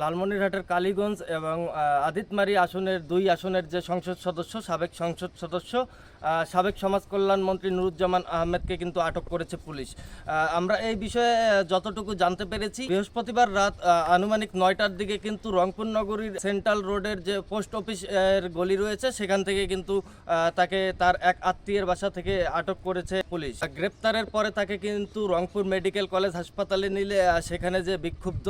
লালমনিরহাটের কালীগঞ্জ এবং আদিতমারি আসনের দুই আসনের যে সংসদ সদস্য, সাবেক সংসদ সদস্য সাবেক সমাজ কল্যাণ মন্ত্রী নুরুজ্জামান আহমেদকে কিন্তু আটক করেছে পুলিশ। আমরা এই বিষয়ে যতটুকু জানতে পেরেছি, বৃহস্পতিবার রাত আনুমানিক নয়টার দিকে কিন্তু রংপুর নগরীর সেন্ট্রাল রোডের যে পোস্ট অফিস, এর গলি রয়েছে, সেখান থেকে কিন্তু তাকে তার এক আত্মীয়ের বাসা থেকে আটক করেছে পুলিশ। গ্রেপ্তারের পরে তাকে কিন্তু রংপুর মেডিকেল কলেজ হাসপাতালে নিলে সেখানে যে বিক্ষুব্ধ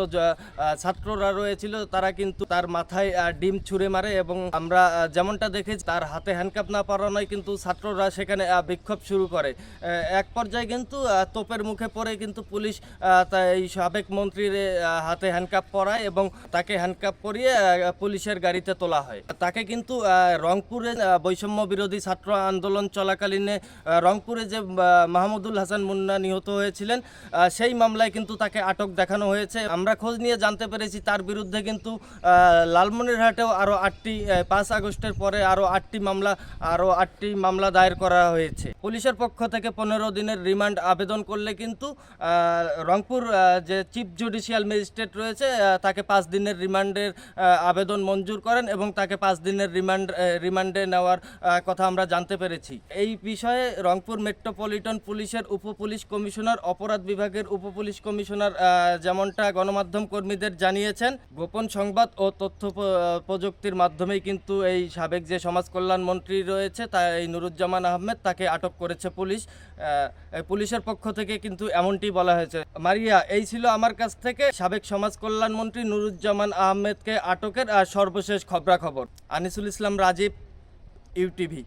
ছাত্ররা রয়েছিল, তারা কিন্তু তার মাথায় ডিম ছুঁড়ে মারে এবং আমরা যেমনটা দেখেছি, তার হাতে হ্যান্ডকাপ না পরানোয় কিন্তু ছাত্ররা সেখানে বিক্ষোভ শুরু করে। এক পর্যায়ে কিন্তু তোপের মুখে পড়ে কিন্তু পুলিশ এই সাবেক মন্ত্রীর হাতে হ্যান্ডকাপ পরায় এবং তাকে হ্যান্ডকাপ পরিয়ে পুলিশের গাড়িতে তোলা হয়। তাকে কিন্তু রংপুরে বৈষম্য বিরোধী ছাত্র আন্দোলন চলাকালীনে রংপুরে যে মাহমুদুল হাসান মুন্না নিহত হয়েছিলেন সেই মামলায় কিন্তু তাকে আটক দেখানো হয়েছে। আমরা খোঁজ নিয়ে জানতে পেরেছি, তার বিরুদ্ধে কিন্তু লালমনিরহাটেও আরও আটটি পাঁচ আগস্টের পরে আরও আটটি মামলা আরও আটটি মামলা দায়ের করা হয়েছে। পুলিশের পক্ষ থেকে পনেরো দিনের রিমান্ড আবেদন করলে কিন্তু রংপুর যে চিফ জুডিশিয়াল ম্যাজিস্ট্রেট রয়েছে তাকে পাঁচ দিনের রিমান্ডের আবেদন মঞ্জুর করেন এবং তাকে পাঁচ দিনের রিমান্ড রিমান্ডে নেওয়ার কথা আমরা জানতে পেরেছি। এই বিষয়ে রংপুর মেট্রোপলিটন পুলিশের উপ পুলিশ কমিশনার, অপরাধ বিভাগের উপ পুলিশ কমিশনার যেমনটা গণমাধ্যম কর্মীদের জানিয়েছেন, গোপন সংবাদ ও তথ্য প্রযুক্তির মাধ্যমেই কিন্তু এই সাবেক যে সমাজ কল্যাণ মন্ত্রী রয়েছে, তা, এই নুরুজ্জামান আহমেদ তাকে আটক করেছে পুলিশ। পুলিশের পক্ষ থেকে কিন্তু এমনটি বলা হয়েছে। মারিয়া, এই ছিল আমার কাছ থেকে সাবেক সমাজ কল্যাণ মন্ত্রী নুরুজ্জামান আহমেদকে আটকের সর্বশেষ খবরাখবর। আনিসুল ইসলাম রাজীব ইউটিভি